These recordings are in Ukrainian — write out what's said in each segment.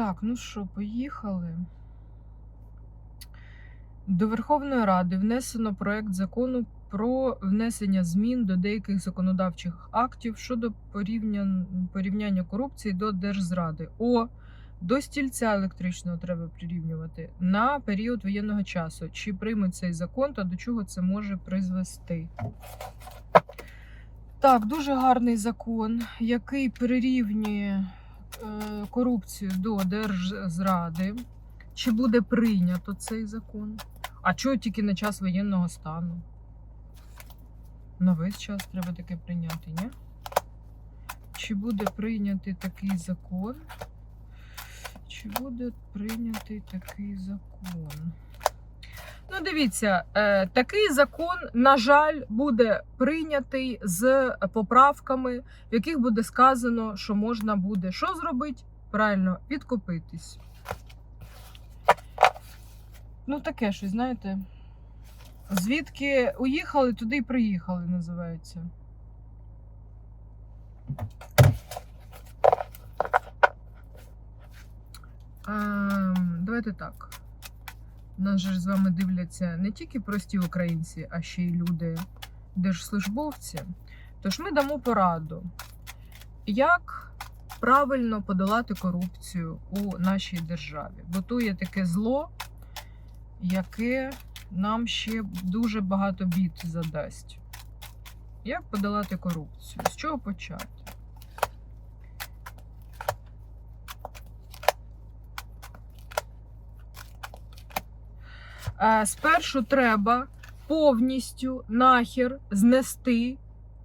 Так, ну що, поїхали. До Верховної Ради внесено проект закону про внесення змін до деяких законодавчих актів щодо порівняння, корупції до держзради. О, до стільця електричного треба прирівнювати на період воєнного часу. Чи прийме цей закон та до чого це може призвести? Так, дуже гарний закон, який прирівнює корупцію до держзради. Чи буде прийнято цей закон? А чого тільки на час воєнного стану? На весь час треба таке прийняти, ні? Чи буде прийнятий такий закон? Чи буде прийнятий такий закон? Ну, дивіться, е, такий закон, на жаль, буде прийнятий з поправками, в яких буде сказано, що можна буде що зробити? Правильно, відкупитись. Ну, таке щось, знаєте. Звідки уїхали, туди й приїхали, називається. Ем, давайте так. Нас же з вами дивляться не тільки прості українці, а ще й люди, держслужбовці. Тож ми дамо пораду, як правильно подолати корупцію у нашій державі. Бо то є таке зло, яке нам ще дуже багато бід задасть. Як подолати корупцію? З чого почати? Спершу треба повністю нахер знести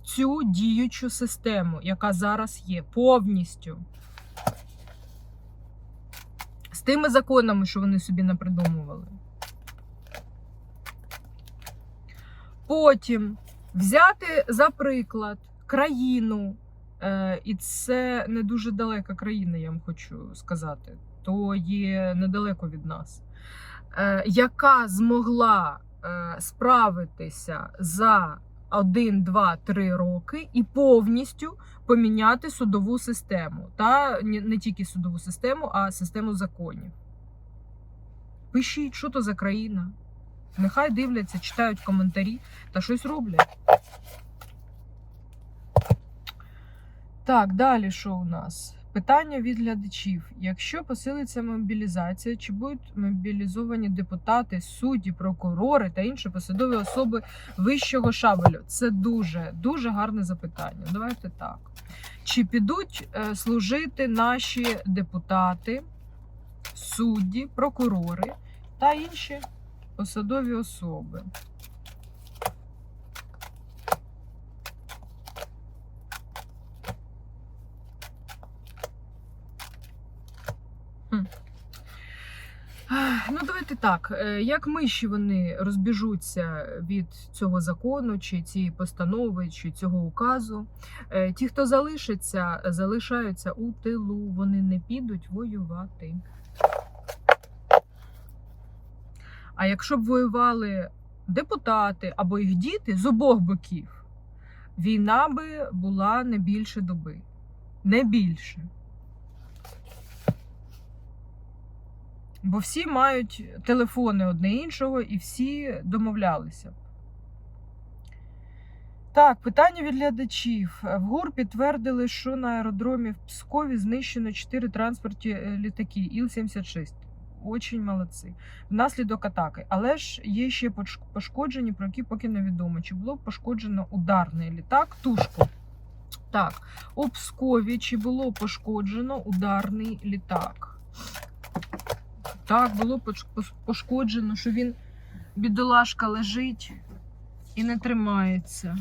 цю діючу систему, яка зараз є. Повністю. З тими законами, що вони собі напридумували. Потім взяти за приклад країну, е, і це не дуже далека країна, я вам хочу сказати, то є недалеко від нас, е, яка змогла е, справитися за 1, 2, 3 роки і повністю поміняти судову систему. Та не тільки судову систему, а систему законів. Пишіть, що то за країна. Нехай дивляться, читають коментарі та щось роблять. Так, далі що у нас? Питання від глядачів. Якщо посилиться мобілізація, чи будуть мобілізовані депутати, судді, прокурори та інші посадові особи вищого шабелю? Це дуже, дуже гарне запитання. Давайте так. Чи підуть е, служити наші депутати, судді, прокурори та інші посадові особи? Давайте так. е, Як миші вони розбіжуться від цього закону, чи цієї постанови, чи цього указу. Е, Ті, хто залишиться, залишаються у тилу, вони не підуть воювати. А якщо б воювали депутати або їх діти з обох боків, війна би була не більше доби. Не більше. Бо всі мають телефони одне іншого і всі домовлялися. Так, питання від глядачів. В ГУР підтвердили, що на аеродромі в Пскові знищено 4 транспорті е, літаки Іл-76. Очень молодці. Внаслідок атаки. Але ж є ще пошкоджені, про які поки невідомо. Чи було пошкоджено ударний літак, тушку. Так, у Пскові чи було пошкоджено ударний літак? Так, було пош- пош- пошкоджено, що він, бідолашка, лежить і не тримається.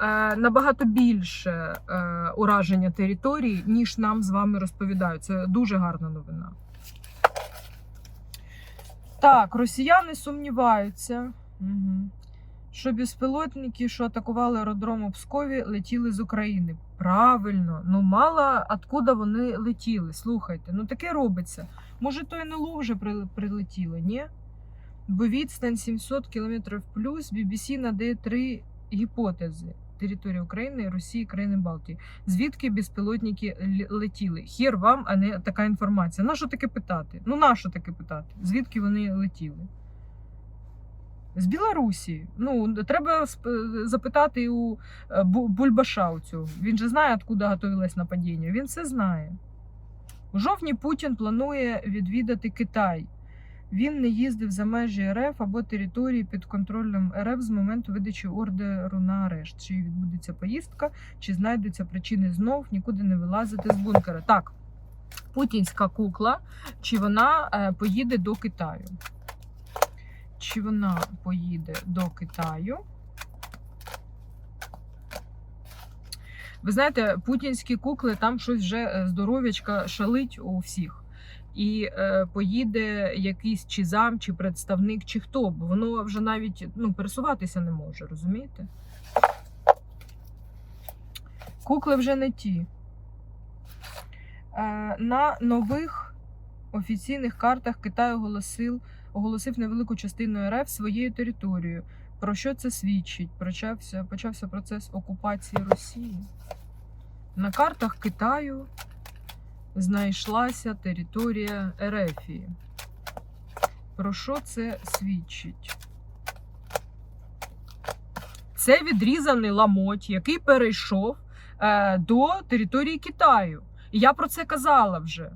Е, набагато більше е, ураження території, ніж нам з вами розповідають. Це дуже гарна новина. Так, росіяни сумніваються, угу. Що безпілотники, що атакували аеродром у Пскові, летіли з України. Правильно, ну мало откуда вони летіли. Слухайте, ну таке робиться. Може, то НЛО вже при- прилетіло, ні? Бо відстань 700 км плюс BBC надає три гіпотези. території України, Росії, країни Балтії. Звідки безпілотники летіли? Хер вам, а не така інформація. На що таке питати? Ну на що таке питати? Звідки вони летіли? З Білорусі. Ну, треба запитати у е, Бульбаша у цього. Він же знає, откуда готувалось нападіння. Він все знає. У жовтні Путін планує відвідати Китай. Він не їздив за межі РФ або території під контролем РФ з моменту видачі ордеру на арешт. Чи відбудеться поїздка, чи знайдуться причини знов нікуди не вилазити з бункера. Так, путінська кукла, чи вона е, поїде до Китаю? Чи вона поїде до Китаю? Ви знаєте, путінські кукли там щось вже е, здоров'ячка шалить у всіх. І е, поїде якийсь чи зам, чи представник, чи хто, бо воно вже навіть ну, пересуватися не може, розумієте? Кукли вже не ті. Е, на нових офіційних картах Китай оголосив, оголосив невелику частину РФ своєю територією. Про що це свідчить? Почався, почався процес окупації Росії. На картах Китаю знайшлася територія Ерефії. Про що це свідчить? Це відрізаний ламоть, який перейшов е, до території Китаю. І я про це казала вже.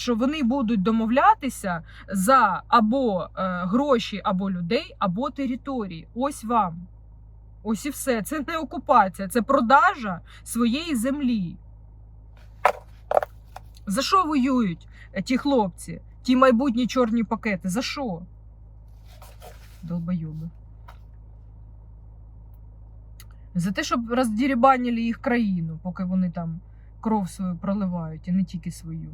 Що вони будуть домовлятися за або е, гроші, або людей, або території. Ось вам. Ось і все. Це не окупація, це продажа своєї землі. За що воюють е, ті хлопці, ті майбутні чорні пакети? За що? Долбойоби. За те, щоб роздірібанили їх країну, поки вони там кров свою проливають, і не тільки свою.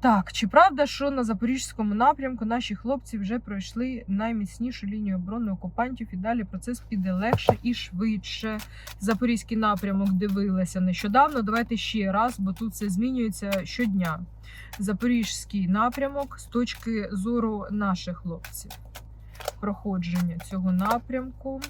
Так, чи правда, що на запорізькому напрямку наші хлопці вже пройшли найміцнішу лінію оборони окупантів і далі процес піде легше і швидше. Запорізький напрямок дивилася нещодавно. Давайте ще раз, бо тут все змінюється щодня. Запорізький напрямок з точки зору наших хлопців. Проходження цього напрямку.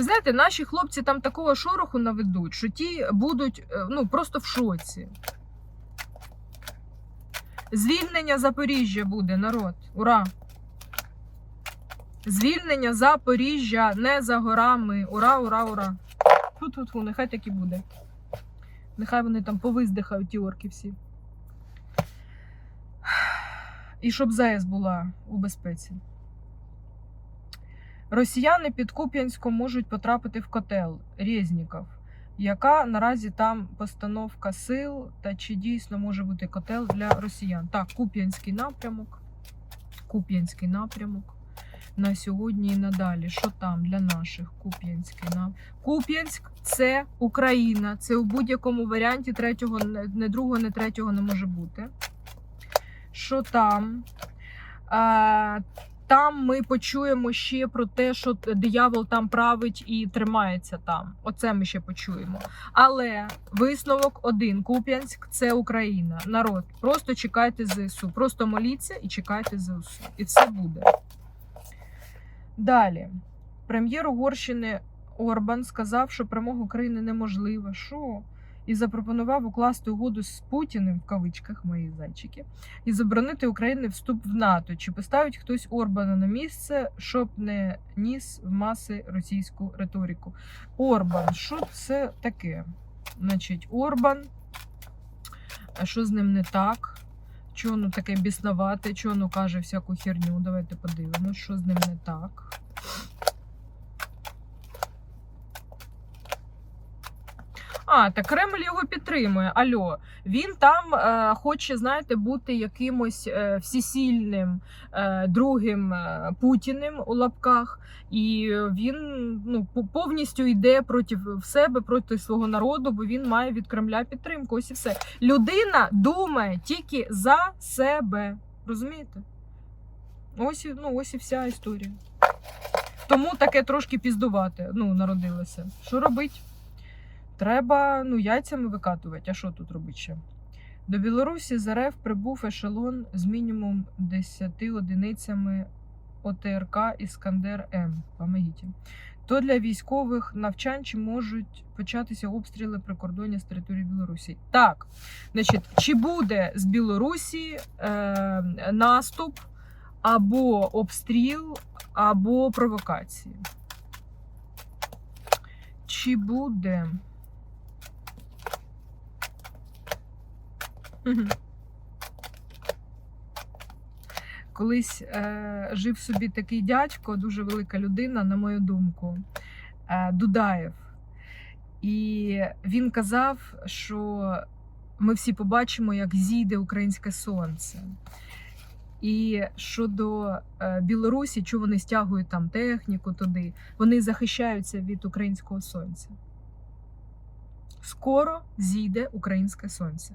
Ви знаєте, наші хлопці там такого шороху наведуть, що ті будуть е, ну, просто в шоці. Звільнення Запоріжжя буде, народ. Ура! Звільнення Запоріжжя не за горами. Ура, ура, ура. Фу-фу-фу, нехай так і буде. Нехай вони там повиздихають ті орки всі. І щоб ЗАЕС була у безпеці. Росіяни під Куп'янськом можуть потрапити в котел Резніков. Яка наразі там постановка сил та чи дійсно може бути котел для росіян? Так, Куп'янський напрямок. Куп'янський напрямок. На сьогодні і надалі. Що там для наших? Куп'янський напрямок. Куп'янськ це Україна. Це у будь-якому варіанті третього, не другого, не третього не може бути. Що там? Там ми почуємо ще про те, що диявол там править і тримається там. Оце ми ще почуємо. Але висновок один: Куп'янськ це Україна. Народ. Просто чекайте ЗСУ. Просто моліться і чекайте ЗСУ. І все буде. Далі. Прем'єр Угорщини Орбан сказав, що перемога України неможлива. Що? І запропонував укласти угоду з Путіним в кавичках мої зайчики і заборонити Україні вступ в НАТО. Чи поставить хтось Орбана на місце, щоб не ніс в маси російську риторику? Орбан, що це таке? Значить, Орбан, що з ним не так? Чого воно таке біснувате, чого воно каже всяку херню? Давайте подивимось, що з ним не так. А, так Кремль його підтримує. Альо, він там е, хоче, знаєте, бути якимось е, всесильним е, другим е, Путіним у лапках, і він ну, повністю йде проти себе, проти свого народу, бо він має від Кремля підтримку. Ось і все. Людина думає тільки за себе. Розумієте? Ось, ну, ось і вся історія. тому таке трошки піздувати. Ну, народилося. Що робить? Треба ну, яйцями викатувати. А що тут робити ще? До Білорусі з РФ прибув ешелон з мінімум 10 одиницями ОТРК Іскандер М. Помогіть. То для військових навчань чи можуть початися обстріли при кордоні з території Білорусі? Так, значить, чи буде з Білорусі е, наступ або обстріл, або провокації? Чи буде? Колись е, жив собі такий дядько, дуже велика людина, на мою думку, е, Дудаєв. І він казав, що ми всі побачимо, як зійде українське сонце. І щодо е, Білорусі, чого вони стягують там техніку туди, вони захищаються від українського сонця. Скоро зійде українське сонце.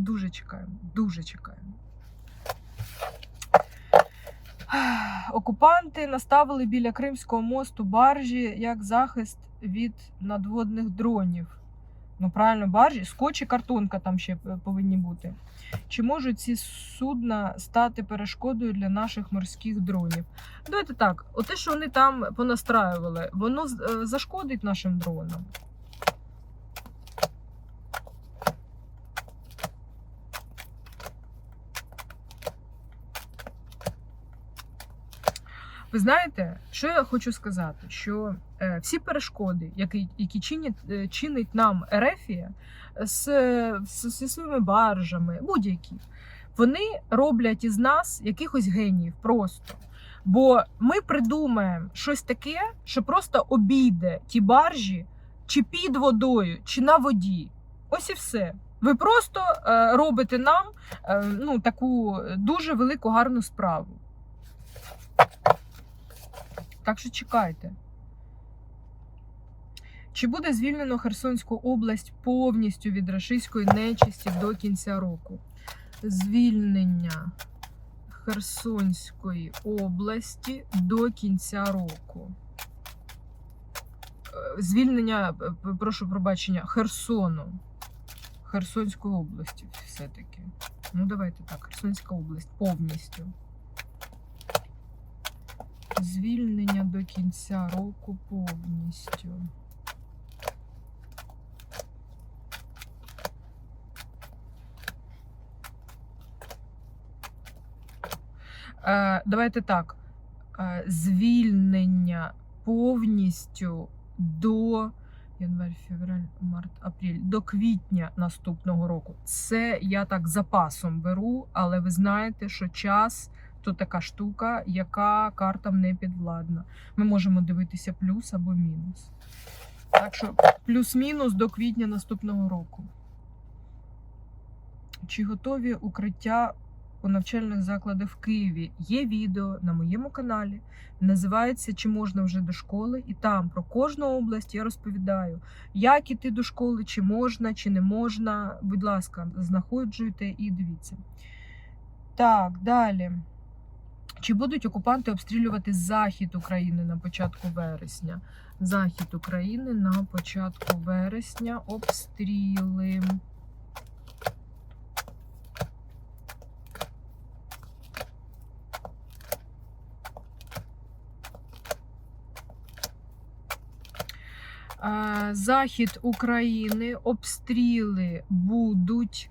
Дуже чекаємо, дуже чекаємо. Окупанти наставили біля Кримського мосту баржі як захист від надводних дронів. Ну, правильно, баржі, скотч і картонка там ще е, повинні бути. Чи можуть ці судна стати перешкодою для наших морських дронів? Давайте так, оте, що вони там понастраювали, воно е, зашкодить нашим дронам. Ви знаєте, що я хочу сказати? Що е, всі перешкоди, які, які чинять, е, чинить нам Ерефія з, з, зі своїми баржами, будь-які, вони роблять із нас якихось геніїв просто. Бо ми придумаємо щось таке, що просто обійде ті баржі, чи під водою, чи на воді. Ось і все. Ви просто е, робите нам е, ну, таку дуже велику гарну справу. Так що чекайте. Чи буде звільнено Херсонську область повністю від рашистської нечисті до кінця року? Звільнення Херсонської області до кінця року. Е, Звільнення, е, прошу пробачення, Херсону. Херсонської області все-таки. Ну, давайте так, Херсонська область повністю. Звільнення до кінця року повністю. Е, давайте так. Е, звільнення повністю до январь, февраль, март, апрель, до квітня наступного року. Це я так запасом беру, але ви знаєте, що час то така штука, яка картам не підвладна. Ми можемо дивитися плюс або мінус. Так що плюс-мінус до квітня наступного року. Чи готові укриття у навчальних закладах в Києві? Є відео на моєму каналі. Називається Чи можна вже до школи? І там про кожну область я розповідаю, як іти до школи, чи можна, чи не можна. Будь ласка, знаходжуйте і дивіться. Так, далі. Чи будуть окупанти обстрілювати захід України на початку вересня? Захід України на початку вересня обстріли. Захід України обстріли будуть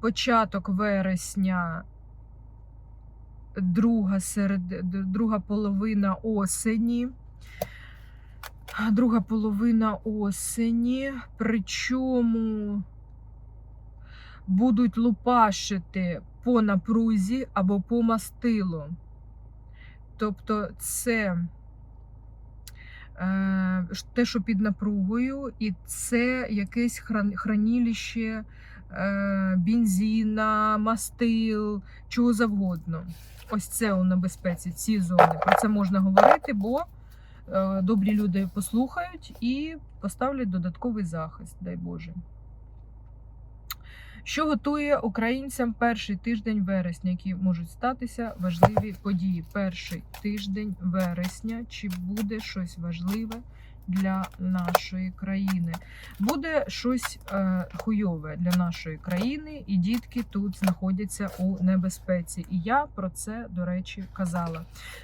початок вересня, друга серед друга половина осені. Друга половина осені. Причому будуть лупашити по напрузі або по мастилу. Тобто це е, те, що під напругою, і це якесь хран- хранилище е, бензина, мастил, чого завгодно. Ось це у небезпеці, ці зони. Про це можна говорити, бо е, добрі люди послухають і поставлять додатковий захист, дай Боже. Що готує українцям перший тиждень вересня, які можуть статися важливі події? Перший тиждень вересня. Чи буде щось важливе для нашої країни? Буде щось е, хуйове для нашої країни, і дітки тут знаходяться у небезпеці. І я про це, до речі, казала.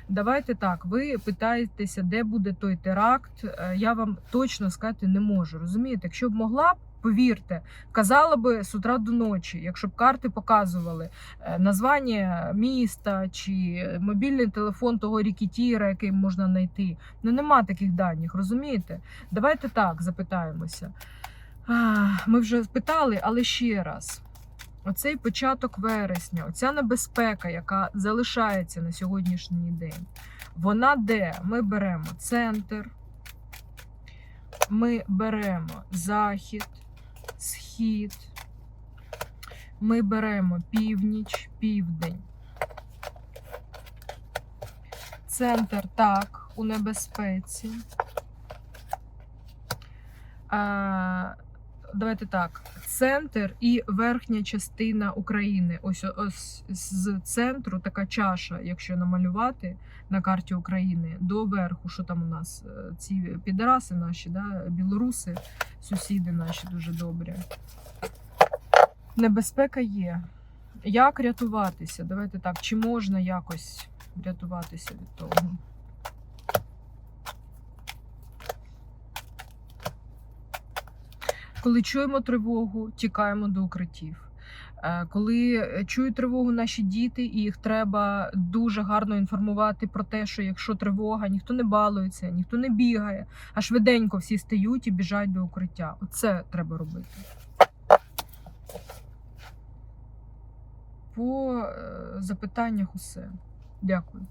Давайте так. Ви питаєтеся, де буде той теракт. Е, Я вам точно сказати не можу. Розумієте, якщо б могла б. Повірте, казала би з утра до ночі, якщо б карти показували е, названня міста чи мобільний телефон того рікетіра, який можна знайти. Ну нема таких даних, розумієте? Давайте так запитаємося. Ми вже питали, але ще раз. Оцей початок вересня, оця небезпека, яка залишається на сьогоднішній день, вона де? Ми беремо центр, ми беремо захід, схід, ми беремо північ, південь. Центр так, у небезпеці. Давайте так. Центр і верхня частина України. Ось, ось з центру така чаша, якщо намалювати на карті України, до верху, що там у нас? Е, Ці підараси наші, да? білоруси, сусіди наші дуже добрі. Небезпека є. Як рятуватися? Давайте так. Чи можна якось рятуватися від того? Коли чуємо тривогу, тікаємо до укриттів. Е, Коли е, чують тривогу наші діти, і їх треба дуже гарно інформувати про те, що якщо тривога, ніхто не балується, ніхто не бігає, а швиденько всі стають і біжать до укриття. Оце треба робити. По е, запитаннях усе. Дякую.